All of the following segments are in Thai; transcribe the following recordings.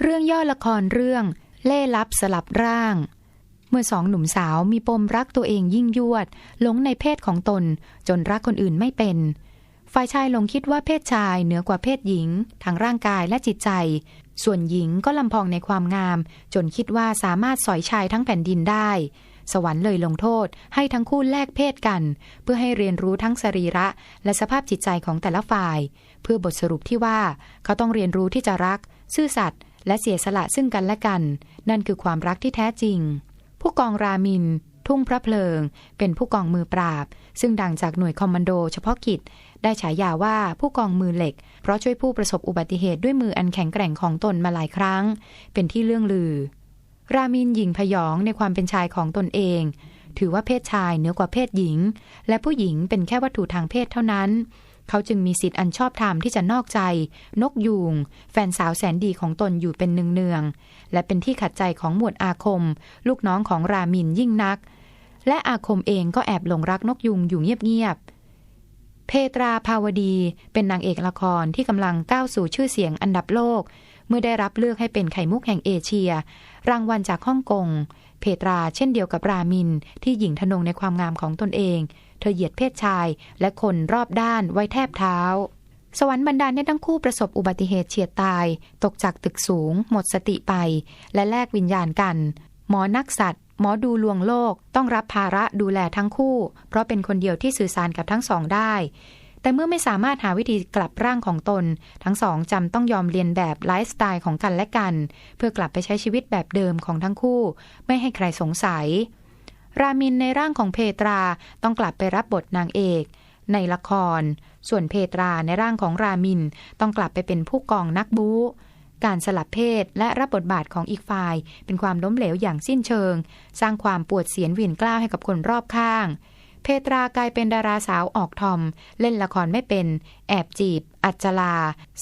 เรื่องย่อละครเรื่อง เล่ลับสลับร่าง เมื่อสองหนุ่มสาวมีปมรักตัวเองยิ่งยวดหลงในเพศของตน จนรักคนอื่นไม่เป็น ฝ่ายชายหลงคิดว่าเพศชายเหนือกว่าเพศหญิงทางร่างกายและจิตใจ ส่วนหญิงก็ลำพองในความงาม จนคิดว่าสามารถสอยชายทั้งแผ่นดินได้ สวรรค์เลยลงโทษให้ทั้งคู่แลกเพศกัน เพื่อให้เรียนรู้ทั้งสรีระ และสภาพจิตใจของแต่ละฝ่าย เพื่อบทสรุปที่ว่าเขาต้องเรียนรู้ที่จะรัก ซื่อสัตย์ และเสียสละซึ่งกันและกัน นั่นคือความรักที่แท้จริง ผู้กองรามิน ทุ่งพระเพลิง เป็นผู้กองมือปราบ ซึ่งดังจากหน่วยคอมมานโดเฉพาะกิจ ได้ฉายาว่าผู้กองมือเหล็ก เพราะช่วยผู้ประสบอุบัติเหตุด้วยมืออันแข็งแกร่งของตนมาหลายครั้ง เป็นที่เรื่องลือ รามินหญิงพยองในความเป็นชายของตนเอง ถือว่าเพศชายเหนือกว่าเพศหญิง และผู้หญิงเป็นแค่วัตถุทางเพศเท่านั้น เขาจึงมีสิทธิ์อันชอบธรรมที่จะนอกใจ นกยูงแฟนสาวแสนดีของตนอยู่เป็นเนืองๆและเป็นที่ขัดใจของหมวดอาคม ลูกน้องของรามินยิ่งนัก และอาคมเองก็แอบหลงรักนกยูงอยู่เงียบๆเพตราภาวดีเป็นนางเอกละครที่กำลังก้าวสู่ชื่อเสียงอันดับโลก เมื่อได้รับเลือกให้เป็นไข่มุกแห่งเอเชีย รางวัลจากฮ่องกง เพตราเช่นเดียวกับรามิน ที่หญิงทนงในความงามของตนเอง เธอเหยียดเพศชายและคนรอบด้านไว้แทบเท้า สวรรค์บันดาลให้ทั้งคู่ประสบอุบัติเหตุเฉียดตาย ตกจากตึกสูง หมดสติไป และแลกวิญญาณกัน หมอนักสัตว์หมอดูลวงโลกต้องรับภาระดูแลทั้งคู่ เพราะเป็นคนเดียวที่สื่อสารกับทั้งสองได้ แต่เมื่อไม่สามารถหาวิธีกลับร่างของตน ทั้งสองจำต้องยอมเรียนแบบไลฟ์สไตล์ของกันและกัน เพื่อกลับไปใช้ชีวิตแบบเดิมของทั้งคู่ ไม่ให้ใครสงสัย รามินในร่างของเพตราต้องกลับไปรับบทนางเอก ในละคร ส่วนเพตราในร่างของรามินต้องกลับไปเป็นผู้กองนักบู๊การสลับเพศและรับบทบาทของอีกฝ่าย เป็นความล้มเหลวอย่างสิ้นเชิง สร้างความปวดเสียนเวียนกล้าวให้กับคนรอบข้าง เพตรากลายเป็นดาราสาวออกทอม เล่นละครไม่เป็น แอบจีบ อัจลา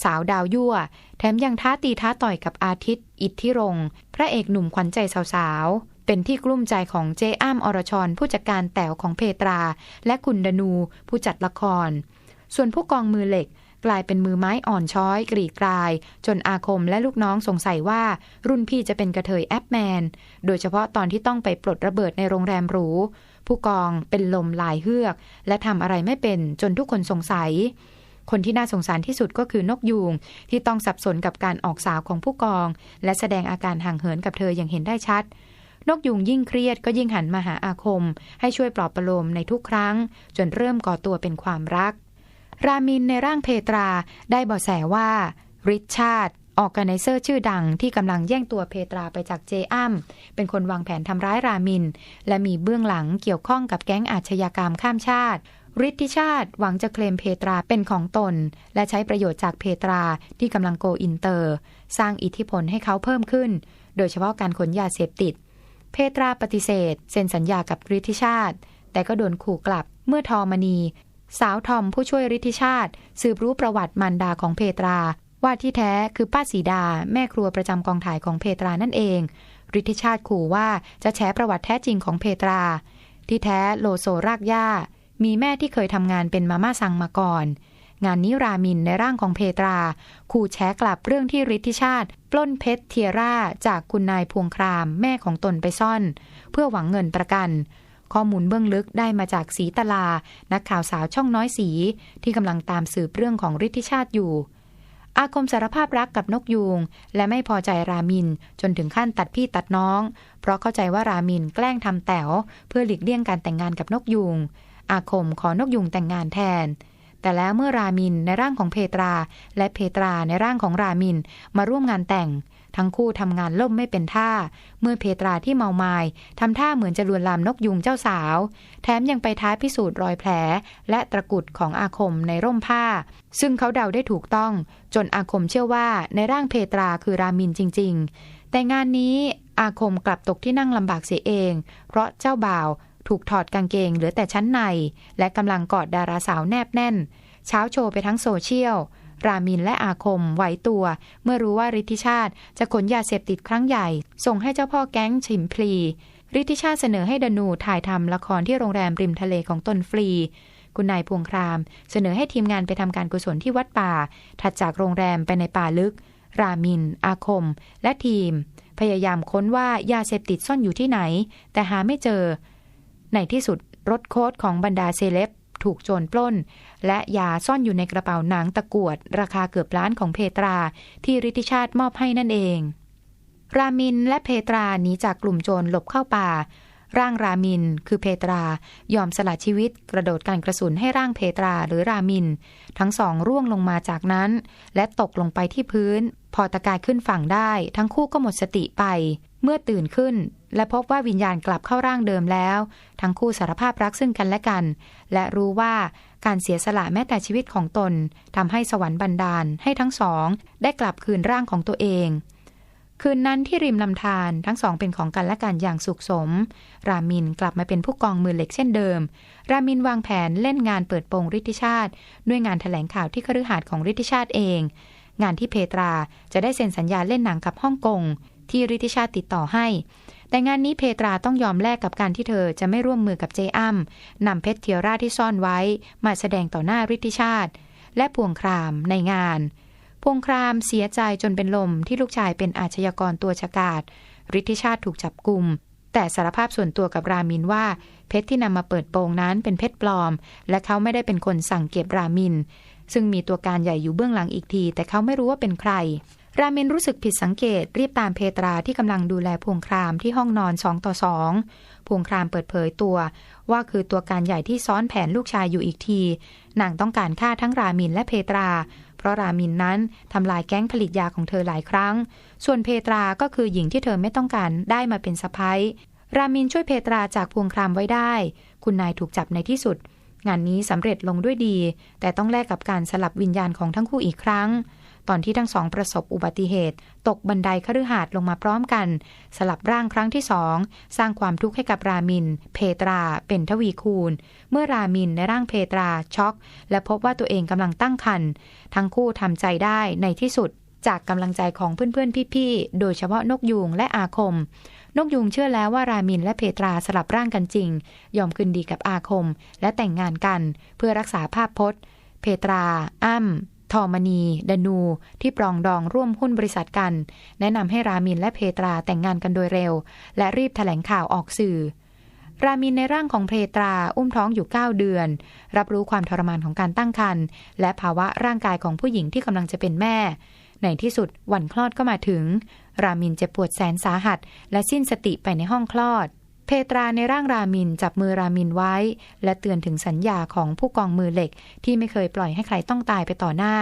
สาวดาวยั่ว แถมยังท้าตีท้าต่อยกับอาทิตย์ อิทธิรง พระเอกหนุ่มขวัญใจสาวๆ เป็นที่กลุ้มใจของเจอ้ามอรชร ผู้จัดการแต๋วของเพตรา และคุณดนู ผู้จัดละคร ส่วนผู้กองมือเหล็กกลายเป็นมือไม้อ่อนช้อย กรีดกลาย จนอาคมและลูกน้องสงสัยว่า รุ่นพี่จะเป็นกระเทยแอปแมน โดยเฉพาะตอนที่ต้องไปปลดระเบิดในโรงแรมหรู ผู้กองเป็นลมหลายเฮือก และทำอะไรไม่เป็นจนทุกคนสงสัย คนที่น่าสงสารที่สุดก็คือนกยูงที่ต้องสับสนกับการออกสาวของผู้กอง และแสดงอาการห่างเหินกับเธออย่างเห็นได้ชัด นกยุงยิ่งเครียดก็ยิ่งหันมาหาอาคม ให้ช่วยปลอบประโลมในทุกครั้ง จนเริ่มก่อตัวเป็นความรัก รามินในร่างเพตราได้บาะแสว่าริชาร์ด ออกกันไนเซอร์ชื่อดังที่กำลังแย่งตัวเพตราไปจากเจอ้ำเป็นคนวางแผนทำร้ายรามิน และมีเบื้องหลังเกี่ยวข้องกับแก๊งอาชญากรรมข้ามชาติฤทธิชาติหวังจะเคลมเพตราเป็นของตน และใช้ประโยชน์จากเพตราที่กำลังโกอินเตอร์ สร้างอิทธิพลให้เขาเพิ่มขึ้น โดยเฉพาะการขนยาเสพติด เพตราปฏิเสธ เซ็นสัญญากับฤทธิชาติ แต่ก็โดนขู่กลับเมื่อทอมณี สาวทอมผู้ช่วยฤทธิชาติ สืบรู้ประวัติมารดาของเพตรา ว่าที่แท้คือป้าสีดา แม่ครัวประจำกองถ่ายของเพตรานั่นเองฤทธิชาติขู่ว่าจะแฉประวัติแท้จริงของเพตรา ที่แท้โลโซรากหญ้ามีแม่ที่เคยทำงานเป็นมาม่าซังมาก่อน งานนี้รามินในร่างของเพตรา ขู่แฉกลับเรื่องที่ฤทธิชาติ ปล้นเพชรเทียร่าจากคุณนายพวงครามแม่ของตนไปซ่อน เพื่อหวังเงินประกันข้อมูลเบื้องลึกได้มาจากสีตลา นักข่าวสาวช่องน้อยสี ที่กำลังตามสืบเรื่องของฤทธิชาติอยู่ อาคมสารภาพรักกับนกยูง และไม่พอใจรามิน จนถึงขั้นตัดพี่ตัดน้อง เพราะเข้าใจว่ารามินแกล้งทำแต๋วเพื่อหลีกเลี่ยงการแต่งงานกับนกยูง อาคมขอนกยูงแต่งงานแทน แต่แล้วเมื่อรามินในร่างของเพตรา และเพตราในร่างของรามินมาร่วมงานแต่ง ทั้งคู่ทำงานล่มไม่เป็นท่า เมื่อเพตราที่เมาไมา้ทำท่าเหมือนจะลวนลามนกยุงเจ้าสาว แถมยังไปท้าพิสูจน์รอยแผล และตะกุดของอาคมในร่มผ้า ซึ่งเขาเดาได้ถูกต้อง จนอาคมเชื่อว่าในร่างเพตราคือรามินจริง ๆ แต่งานนี้อาคมกลับตกที่นั่งลำบากเสียเอง เพราะเจ้าบ่าวถูกถอดกางเกงเหลือแต่ชั้นใน และกำลังกอดดาราสาวแนบแน่น เช้าโชว์ไปทั้งโซเชียล รามินและอาคมไหวตัว เมื่อรู้ว่าฤทธิชาติจะขนยาเสพติดครั้งใหญ่ ส่งให้เจ้าพ่อแก๊งฉิมพลีฤทธิชาติเสนอให้ดนูถ่ายทำละครที่โรงแรมริมทะเลของตนฟรี คุณนายพวงคราม เสนอให้ทีมงานไปทำการกุศลที่วัดป่า ถัดจากโรงแรมไปในป่าลึก รามิน อาคม และทีม พยายามค้นว่ายาเสพติดซ่อนอยู่ที่ไหน แต่หาไม่เจอ ในที่สุดรถโค้ดของบรรดาเซเลบ ถูกโจรปล้น และยาซ่อนอยู่ในกระเป๋าหนังตะกวด ราคาเกือบล้านของเพตรา ที่ริติชาติมอบให้นั่นเอง รามินและเพตราหนีจากกลุ่มโจรหลบเข้าป่า ร่างรามิน คือเพตรายอมสละชีวิตกระโดดการกระสุนให้ร่างเพตราหรือรามิน ทั้งสองร่วงลงมาจากนั้น และตกลงไปที่พื้น พอตะกายขึ้นฝั่งได้ ทั้งคู่ก็หมดสติไป เมื่อตื่นขึ้น และพบว่าวิญญาณกลับเข้าร่างเดิมแล้ว ทั้งคู่สารภาพรักซึ่งกันและกัน และรู้ว่าการเสียสละแม้แต่ชีวิตของตนทำให้สวรรค์บันดาลให้ทั้งสอง ได้กลับคืนร่างของตัวเอง คืนนั้นที่ริมลำธารทั้งสองเป็นของกันและกันอย่างสุขสม รามินกลับมาเป็นผู้กองมือเหล็กเช่นเดิม รามินวางแผนเล่นงานเปิดโปงฤทธิชาติ ด้วยงานถแถลงข่าวที่คฤหาสน์ของฤทธิชาติเอง งานที่เพตราจะได้เซ็นสัญญาเล่นหนังกับฮ่องกง ที่ฤทธิชาติดต่อให้ แต่งานนี้เพตราต้องยอมแลกกับการที่เธอจะไม่ร่วมมือกับเจอ้ำนำเพชรเทียร่าที่ซ่อนไว้ มาแสดงต่อหน้าฤทธิชาติ และพวงครามในงาน พวงครามเสียใจจนเป็นลมที่ลูกชายเป็นอาชญากรตัวฉกาจฤทธิชาติถูกจับกลุ่มแต่สารภาพส่วนตัวกับรามินว่า เพชรที่นำมาเปิดโปงนั้นเป็นเพชรปลอม และเขาไม่ได้เป็นคนสั่งเก็บรามิน ซึ่งมีตัวการใหญ่อยู่เบื้องหลังอีกที แต่เขาไม่รู้ว่าเป็นใคร รามินรู้สึกผิดสังเกตรีบตามเพตราที่กำลังดูแลพวงครามที่ห้องนอนสองต่อสองพวงครามเปิดเผยตัว ว่าคือตัวการใหญ่ที่ซ้อนแผนลูกชายอยู่อีกที นางต้องการฆ่าทั้งรามินและเพตรา เพราะรามินนั้นทำลายแก๊งผลิตยาของเธอหลายครั้ง ส่วนเพตราก็คือหญิงที่เธอไม่ต้องการได้มาเป็นสะพ้ยรามินช่วยเพตราจากพวงครามไว้ได้ คุณนายถูกจับในที่สุด งานนี้สำเร็จลงด้วยดี แต่ต้องแลกกับการสลับวิญญาณของทั้งคู่อีกครั้ง ตอนที่ทั้งสองประสบอุบัติเหตุ ตกบันไดคฤหาสน์ลงมาพร้อมกัน สลับร่างครั้งที่สองสร้างความทุกข์ให้กับรามิน เพตรา เป็นทวีคูณ เมื่อรามินในร่างเพตราช็อก และพบว่าตัวเองกำลังตั้งครรภ์ทั้งคู่ทำใจได้ในที่สุดจากกำลังใจของเพื่อนๆ พี่ๆ โดยเฉพาะนกยูงและอาคม นกยูงเชื่อแล้วว่ารามินและเพตราสลับร่างกันจริง ยอมคืนดีกับอาคม และแต่งงานกัน เพื่อรักษาภาพพจน์ เพตรา อ้ำทอมณี ดนู ที่ปรองดองร่วมหุ้นบริษัทกัน แนะนำให้รามินและเพตราแต่งงานกันโดยเร็ว และรีบแถลงข่าวออกสื่อ รามินในร่างของเพตราอุ้มท้องอยู่ 9 เดือน รับรู้ความทรมานของการตั้งครรภ์และภาวะร่างกายของผู้หญิงที่กำลังจะเป็นแม่ ในที่สุดวันคลอดก็มาถึง รามินเจ็บปวดแสนสาหัส และสิ้นสติไปในห้องคลอด เพตราในร่างรามินจับมือรามินไว้ และเตือนถึงสัญญาของผู้กองมือเหล็ก ที่ไม่เคยปล่อยให้ใครต้องตายไปต่อหน้า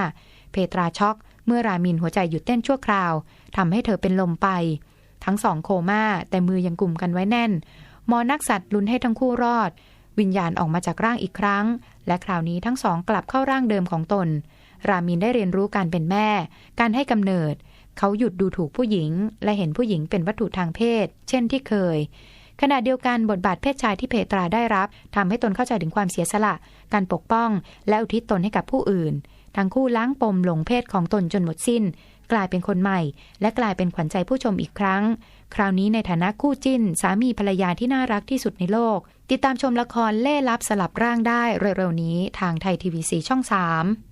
เพตราช็อก เมื่อรามินหัวใจหยุดเต้นชั่วคราวทำให้เธอเป็นลมไป ทั้งสองโคม่าแต่มือยังกลุ่มกันไว้แน่นหมอนักสัตว์ลุ้นให้ทั้งคู่รอด วิญญาณออกมาจากร่างอีกครั้ง และคราวนี้ทั้งสองกลับเข้าร่างเดิมของตน รามินได้เรียนรู้การเป็นแม่ การให้กำเนิด เขาหยุดดูถูกผู้หญิง และเห็นผู้หญิงเป็นวัตถุทางเพศ เช่นที่เคย ขณะเดียวกันบทบาทเพศชายที่เพตราได้รับทำให้ตนเข้าใจถึงความเสียสละ การปกป้อง และอุทิศตนให้กับผู้อื่น ทั้งคู่ล้างปมหลงเพศของตนจนหมดสิ้น กลายเป็นคนใหม่ และกลายเป็นขวัญใจผู้ชมอีกครั้ง คราวนี้ในฐานะคู่จิ้น สามีภรรยาที่น่ารักที่สุดในโลก ติดตามชมละครเล่ลับสลับร่างได้เร็วๆนี้ทางไทยทีวีสีช่อง 3